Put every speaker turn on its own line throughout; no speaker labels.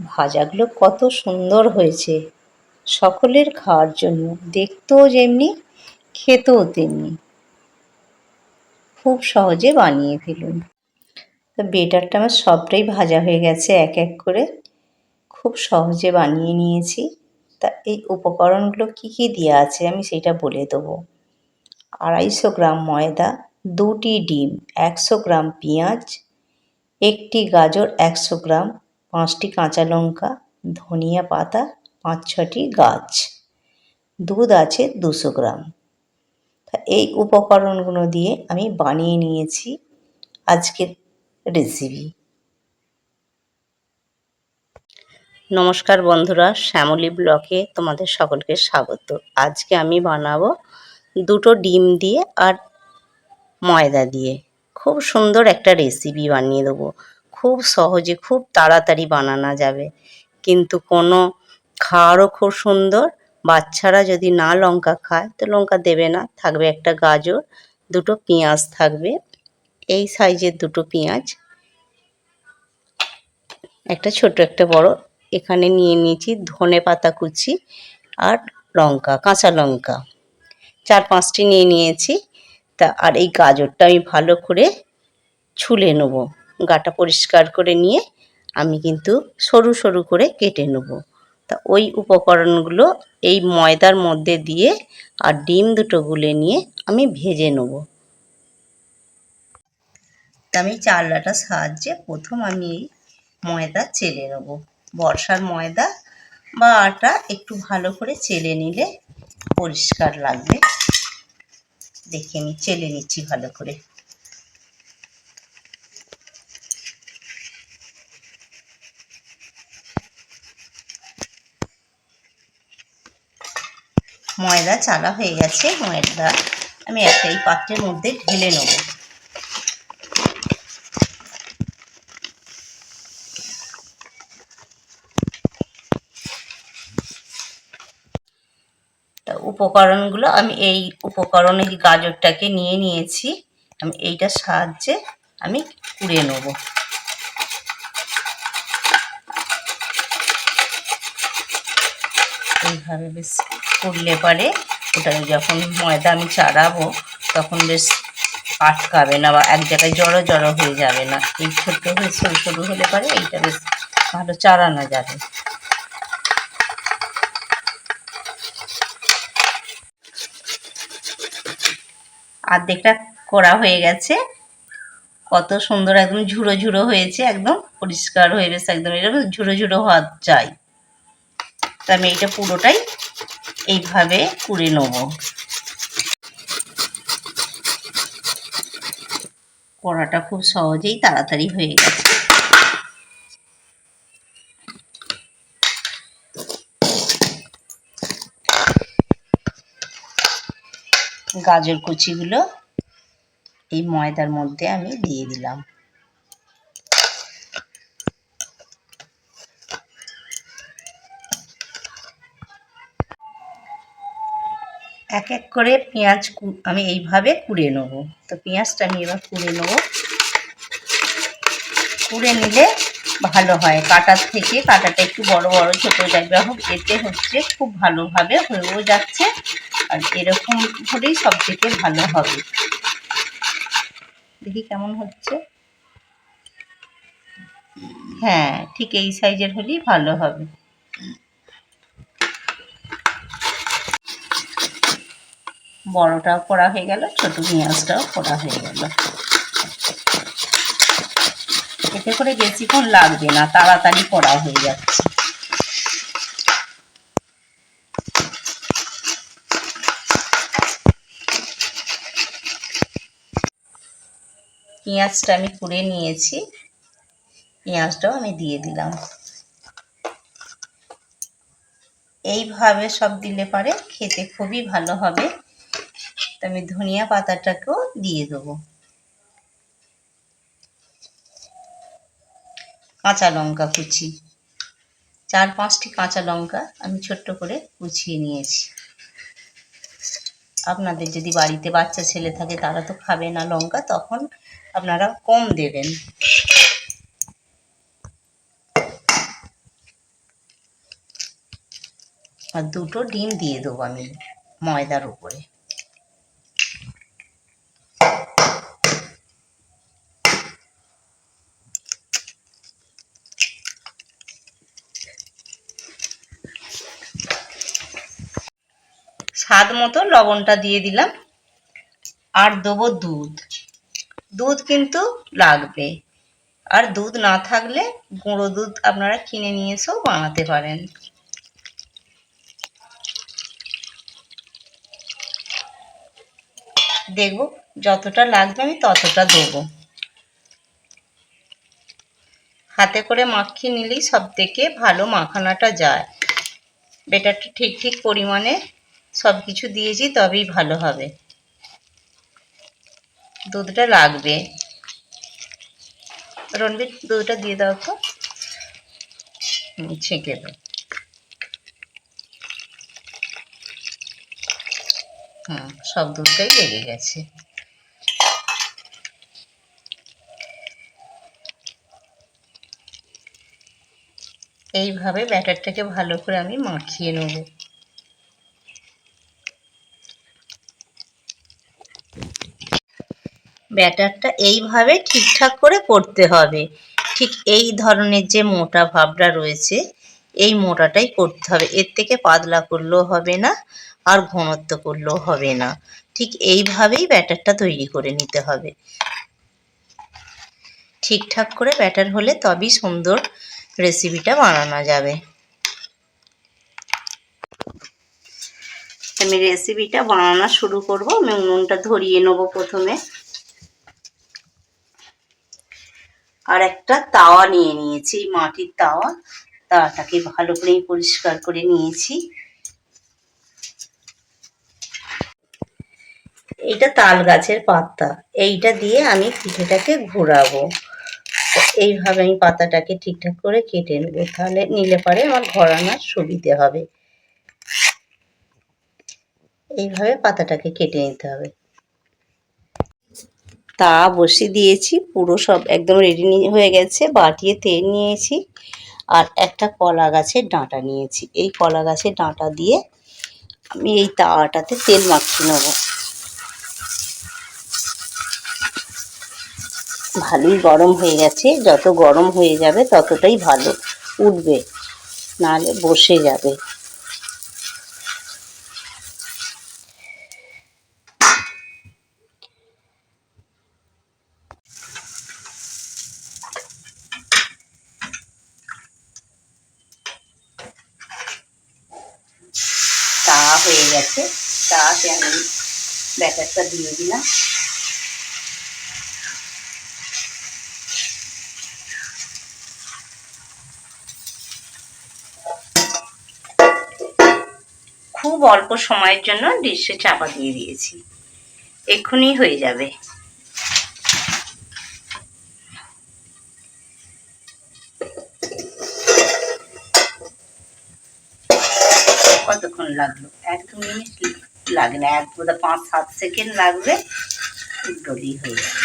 ভাজাগুলো কত সুন্দর হয়েছে। সকলের খাওয়ার জন্য, দেখতেও যেমনি, খেতেও তেমনি। খুব সহজে বানিয়ে ফেলুন। তো বেটারটা আমার সবটাই ভাজা হয়ে গেছে, এক এক করে। খুব সহজে বানিয়ে নিয়েছি। তা এই উপকরণগুলো কি কি দেওয়া আছে আমি সেটা বলে দেবো। আড়াইশো গ্রাম ময়দা, দুটি ডিম, একশো গ্রাম পেঁয়াজ, একটি গাজর, একশো গ্রাম পাঁচটি কাঁচা লঙ্কা, ধনিয়া পাতা, পাঁচ ছটি গাছ। দুধ আছে দুশো গ্রাম। এই উপকরণগুলো দিয়ে আমি বানিয়ে নিয়েছি আজকের রেসিপি নমস্কার বন্ধুরা, শ্যামলী ব্লকে তোমাদের সকলকে স্বাগত। আজকে আমি বানাবো দুটো ডিম দিয়ে আর ময়দা দিয়ে। খুব সুন্দর একটা রেসিপি বানিয়ে দেবো। খুব সহজে, খুব তাড়াতাড়ি বানানো যাবে। কিন্তু কোনো খাওয়ারও খুব সুন্দর। বাচ্চারা যদি না লঙ্কা খায়, তো লঙ্কা দেবে না। থাকবে একটা গাজর, দুটো পেঁয়াজ থাকবে। এই সাইজের দুটো পেঁয়াজ। একটা ছোট, একটা বড়। এখানে নিয়ে নিয়েছি ধনে পাতা কুচি আর লঙ্কা, কাঁচা লঙ্কা। চার পাঁচটি নিয়ে নিয়েছি। তা, আর এই গাজরটা আমি ভালো করে ছুলে নেব। গাটা পরিষ্কার করে নিয়ে আমি কিন্তু সরু সরু করে কেটে নেব। তা ওই উপকরণগুলো এই ময়দার মধ্যে দিয়ে আর ডিম দুটো গুলে নিয়ে আমি ভেজে নেব। আমি চালনাটার সাহায্যে প্রথম আমি এই ময়দা চেলে নেব। বর্ষার ময়দা বা আটা একটু ভালো করে চেলে নিলে পরিষ্কার লাগবে। দেখে আমি চেলে নিচ্ছি ভালো করে। ময়দা চালা হয়ে গেছে ময়দা আমি একটা এই পাত্রের মধ্যে ঢেলে নেব। উপকরণগুলো আমি এই উপকরণে গাজরটাকে নিয়ে নিয়েছি, আমি এইটার সাহায্যে আমি কুড়ে নেব। এইভাবে বেশ করলে পারে। ওটা যখন ময়দা আমি চাড়াবো, তখন বেশ আটকাবে না বা এক জায়গায় জড়ো জড়ো হয়ে যাবে না। এই ছোট্ট হয়ে সরু সরু হলে পারে, এইটা বেশ ভালো চাড়ানো যাবে। আর্ধেকটা করা হয়ে গেছে। কত সুন্দর একদম ঝুড়ো ঝুড়ো হয়েছে, একদম পরিষ্কার হয়ে গেছে একদম এরকম ঝুড়ো ঝুড়ো হওয়া চাই তা আমি এইটা পুরোটাই এইভাবে কুড়ে নেব। কড়াটা খুব সহজেই তাড়াতাড়ি হয়ে গেছে। গাজর কুচিগুলো এই ময়দার মধ্যে আমি দিয়ে দিলাম। এক এক করে পেঁয়াজ আমি এইভাবে কুড়ে নেব। তো পেঁয়াজটা আমি এবার কুড়ে নেব। কুড়ে নিলে ভালো হয়। কাটার থেকে কাটাটা একটু বড় বড়, ছোটো জায়গা হোক, এতে হচ্ছে খুব ভালোভাবে হয়েও যাচ্ছে আর এরকম হলেই সব থেকে ভালো হবে। দেখি কেমন হচ্ছে। হ্যাঁ ঠিক এই সাইজের হলেই ভালো হবে। বড়টাও করা হয়ে গেল, ছোট পেঁয়াজটাও করা হয়ে গেল। এতে করে বেশিক্ষণ লাগবে না, তাড়াতাড়ি করা হয়ে যাচ্ছে। পেঁয়াজটা আমি কুড়ে নিয়েছি, পেঁয়াজটাও আমি দিয়ে দিলাম। এইভাবে সব দিলে পারে খেতে খুবই ভালো হবে। আমি ধনিয়া পাতাটাকেও দিয়ে দেবো। কাঁচা লঙ্কা কুচি। চার পাঁচটি কাঁচা লঙ্কা আমি ছোট্ট করে কুচিয়ে নিয়েছি। আপনাদের যদি বাড়িতে বাচ্চা ছেলে থাকে, তারা তো খাবে না লঙ্কা, তখন আপনারা কম দেবেন। আর দুটো ডিম দিয়ে দেবো আমি ময়দার উপরে। স্বাদ মতো লবণটা দিয়ে দিলাম। আর দেবো দুধ। দুধ কিন্তু লাগবে। আর দুধ না থাকলে গুঁড়ো দুধ আপনারা কিনে নিয়ে এসেও বানাতে পারেন। দেখব, যতটা লাগবে আমি ততটা দেবো। হাতে করে মাখিয়ে নিলেই সব থেকে ভালো মাখানাটা যায়। বেটারটা ঠিক ঠিক পরিমাণে সব কিছু দিয়েছি, তবেই ভালো হবে। দুধটা লাগবে। রণবীর, দুধটা দিয়ে দাও তো। ছেঁকে দাও। হুম, সব দুধটাই লেগে গেছে। এইভাবে ব্যাটারটাকে ভালো করে আমি মাখিয়ে নেব। ব্যাটারটা এইভাবে ঠিকঠাক করে করতে হবে। ঠিক এই ধরনের যে মোটা ভাবটা রয়েছে, এই মোটাটাই করতে হবে। এর থেকে পাতলা করলেও হবে না আর ঘনত্ব করলেও হবে না। ঠিক এইভাবেই ব্যাটারটা তৈরি করে নিতে হবে। ঠিকঠাক করে ব্যাটার হলে তবেই সুন্দর রেসিপিটা বানানো যাবে। আমি রেসিপিটা বানানো শুরু করব। আমি উনুনটা ধরিয়ে নেব প্রথমে। আর একটা তাওয়া নিয়ে নিয়েছি মাটির তাওয়া। তাওয়াটাকে ভালো করে পরিষ্কার করে নিয়েছি। এইটা তাল গাছের পাতা। এইটা দিয়ে আমি পিঠেটাকে ঘোরাবো। এইভাবে আমি পাতাটাকে ঠিকঠাক করে কেটে নেব। তাহলে নিলে পরে আমার ঘোরানোর সুবিধে হবে। এইভাবে পাতাটাকে কেটে নিতে হবে। তা বসিয়ে দিয়েছি, পুরো সব একদম রেডি হয়ে গেছে, বাটিয়ে তেল নিয়েছি আর একটা কলা গাছের ডাঁটা নিয়েছি। এই কলা গাছের ডাঁটা দিয়ে আমি এই তাওয়াটাতে তেল মাখিয়ে নেব। ভালোই গরম হয়ে গেছে, যত গরম হয়ে যাবে ততটাই ভালো, উঠবে, নাহলে বসে যাবে তা হয়ে গেছে আমি ব্যাটারটা দিয়ে দিলাম। খুব অল্প সময়ের জন্য ডিশে চাপা দিয়ে দিয়েছি। এক্ষুনি হয়ে যাবে। কতক্ষণ লাগল? এক দু মিনিট লাগে না এক বোধ পাঁচ সাত সেকেন্ড লাগবে ডলি হয়ে যাবে।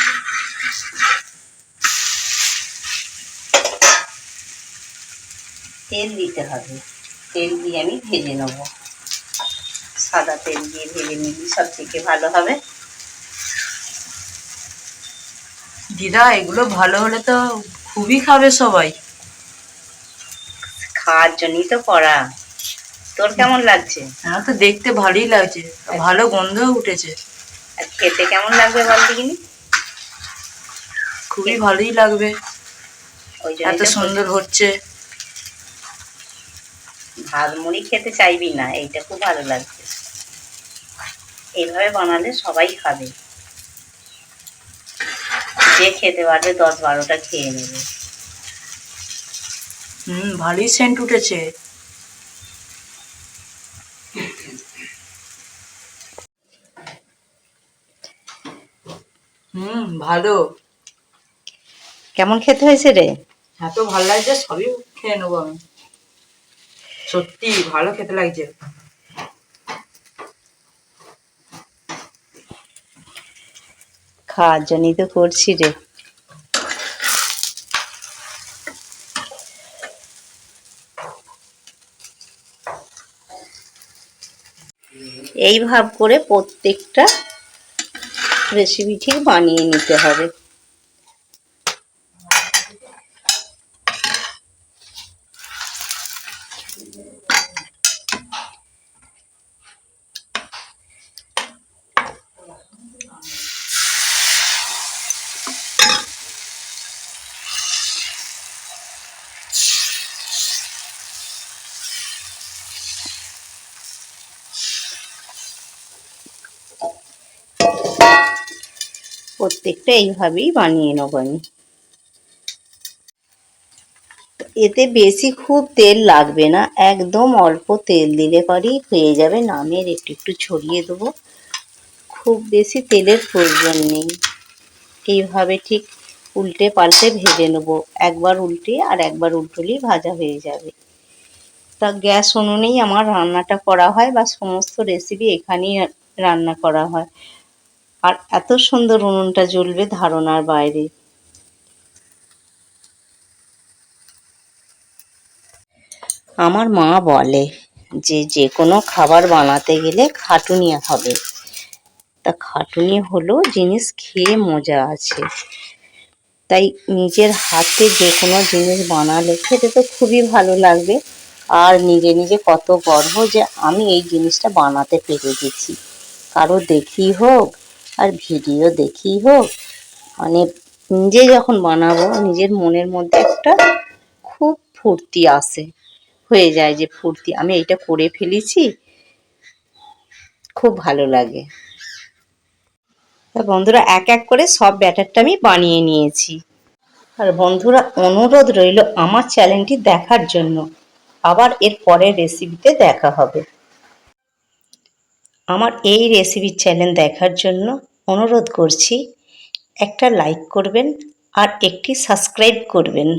তেল দিতে হবে। তেল দিয়ে আমি ভেজে নেব। সাদা তেল দিয়ে ভেজে নিলে সব থেকে ভালো হবে।
দিদা এগুলো ভালো হলে তো খুবই খাবে সবাই।
খাওয়ার জন্যই তো করা। তোর কেমন লাগছে?
আমার তো দেখতে ভালোই লাগছে। ভালো গন্ধও উঠেছে।
আর খেতে কেমন লাগবে বল দেখিনি?
খুবই ভালোই লাগবে। এত সুন্দর হচ্ছে।
ভাত মুড়ি খেতে চাইবি না এইটা খুব ভালো লাগছে। এইভাবে বানালে সবাই খাবে। যে খেতে পারবে দশ বারোটা খেয়ে নেবে।
হুম ভালোই সেন্ট উঠেছে। হুম ভালো।
কেমন খেতে হয়েছে রে?
এত ভালো লাগছে সবই খেয়ে নেব আমি। সত্যি ভালো খেতে লাগছে।
খাওয়ার জন্যই তো করছি রে। এই ভাব করে প্রত্যেকটা রেসিপি ঠিক বানিয়ে নিতে হবে। প্রত্যেকটা এইভাবেই বানিয়ে নেব আমি। এতে বেশি খুব তেল লাগবে না, একদম অল্প তেল দিলে পরেই হয়ে যাবে। নামের একটু একটু ছড়িয়ে দেবো। খুব বেশি তেলের প্রয়োজন নেই। এইভাবে ঠিক উল্টে পাল্টে ভেজে নেব। একবার উল্টে আর একবার উল্টলেই ভাজা হয়ে যাবে। তা গ্যাস উনুনেই আমার রান্নাটা করা হয় বা সমস্ত রেসিপি এখানেই রান্না করা হয়। আর এত সুন্দর উনুনটা জ্বলবে ধারণার বাইরে। আমার মা বলে যে যে কোনো খাবার বানাতে গেলে খাটুনি হবে। তা খাটুনি হলো জিনিস খেয়ে মজা আছে। তাই নিজের হাতে যে কোনো জিনিস বানালে খেতে তো খুবই ভালো লাগবে। আর নিজে নিজে কত গর্ব যে, আমি এই জিনিসটা বানাতে পেরে গেছি। কারও দেখি হোক আর ভিডিও দেখি হোক। মানে নিজে যখন বানাবো, নিজের মনের মধ্যে একটা খুব ফুর্তি আসে। হয়ে যায় যে ফুর্তি, আমি এইটা করে ফেলেছি, খুব ভালো লাগে। তা বন্ধুরা, এক এক করে সব ব্যাটারটা আমি বানিয়ে নিয়েছি। আর বন্ধুরা, অনুরোধ রইল আমার চ্যানেলটি দেখার জন্য। আবার এর পরের রেসিপিতে দেখা হবে। আমার এই রেসিপির চ্যানেল দেখার জন্য অনুরোধ করছি, একটা লাইক করবেন আর একটি সাবস্ক্রাইব করবেন।